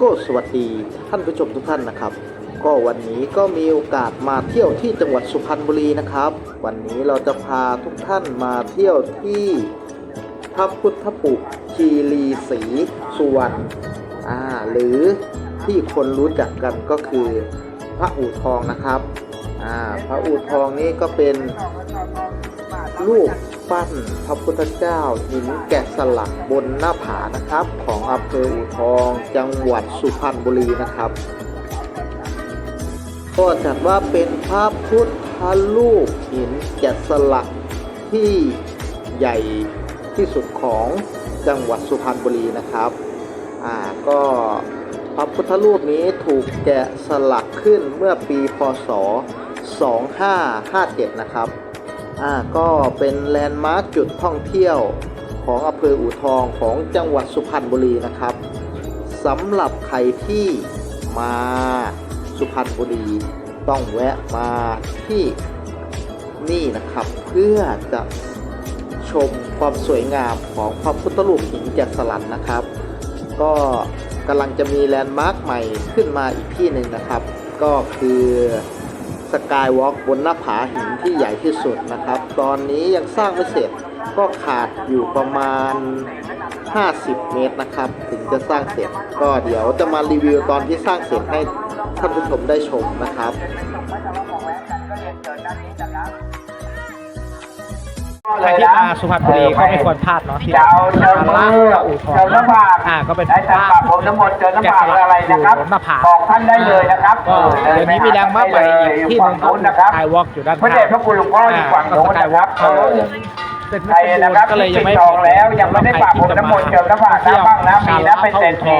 ก็สวัสดีท่านผู้ชมทุกท่านนะครับ ก็วันนี้ก็มีโอกาสมาเที่ยวที่จังหวัดสุพรรณบุรีนะครับ วันนี้เราจะพาทุกท่านมาเที่ยวที่พระพุทธปุกคีรีศรีสุวรรณอ่าหรือที่คนรู้จักกันก็คือพระอู่ทองนะครับอ่าพระอู่ทองนี้ก็เป็นรูป ปั้นพระพุทธเจ้าหินแกะสลักบนหน้าผานะครับ ของอำเภออู่ทอง จังหวัดสุพรรณบุรีนะครับ ก็จัดว่าเป็นพระพุทธรูปหินแกะสลักที่ใหญ่ที่สุดของจังหวัดสุพรรณบุรีนะครับ อ่า ก็พระพุทธรูปนี้ถูกแกะสลักขึ้นเมื่อปีพศ 2557 นะครับ อ่าก็เป็นแลนด์มาร์คจุดท่องเที่ยวของอำเภออู่ทองของจังหวัดสุพรรณบุรีนะครับสำหรับใครที่มาสุพรรณบุรีต้องแวะมาที่นี่นะครับเพื่อจะชมความสวยงามของพระพุทธรูปหินแกะสลักนะครับ ก็กำลังจะมีแลนด์มาร์คใหม่ขึ้นมาอีกที่หนึ่งนะครับ ก็คือ สกายวอล์กบนหน้าผาหินที่ใหญ่ที่สุดนะครับ ตอนนี้ยังสร้างไม่เสร็จก็ขาดอยู่ประมาณ 50 เมตรนะครับ ถึงจะสร้างเสร็จ ก็เดี๋ยวจะมารีวิวตอนที่สร้างเสร็จให้ท่านผู้ชมได้ชมนะครับ ใครที่มาสุพรรณบุรีก็ไม่ควรพลาดเนาะที่จะเอาเชิญมือร้านอู่ทองเชิญน้ำบากอ่าก็เป็นได้จากปากผมน้ำมนต์เชิญน้ำบากอะไรนะครับอยู่บนหน้าผาบอกท่านได้เลยนะครับก็เออเดี๋ยวนี้มีแรงมากไปอีกที่หนึงก็ฝั่นู้นนะครับสกายวอล์กอยู่ด้านพระเดชพระคุณหลวงพ่ออยู่ฝั่งโน้นสกายวอล์กนะครับเขาเป็นใครนะครับก็เลยยังไม่ที่จองแล้วยังไม่ได้ปะพรมน้ำมนต์เจิมน้ำผากน้ำบ้างนะมีนะเป็นเศรษฐี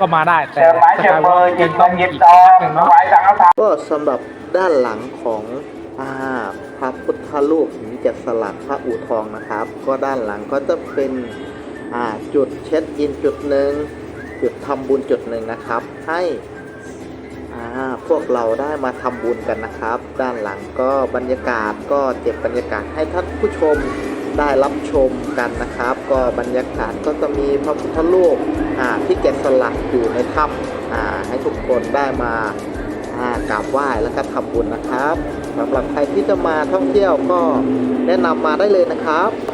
ก็มาได้แต่เชิญไม้เชิญมือหยิบเงินหยิบทองถวายสังฆทานก็สำหรับด้านหลังของ อาพระพุทธรูปหินแกะสลักพระอู่ทองนะครับ ก็ด้านหลังก็จะเป็นจุดเช็ดอินจุดหนึ่งจุดทำบุญจุดหนึ่งนะครับ ให้พวกเราได้มาทำบุญกันนะครับ ด้านหลังก็บรรยากาศก็เก็บบรรยากาศให้ท่านผู้ชมได้รับชมกันนะครับ ก็บรรยากาศก็จะมีพระพุทธรูปที่แกะสลักอยู่ในถ้ำให้ทุกคนได้มา กราบไหว้แล้วก็ทำบุญนะครับสำหรับใครที่จะมาท่องเที่ยวก็แนะนำมาได้เลยนะครับ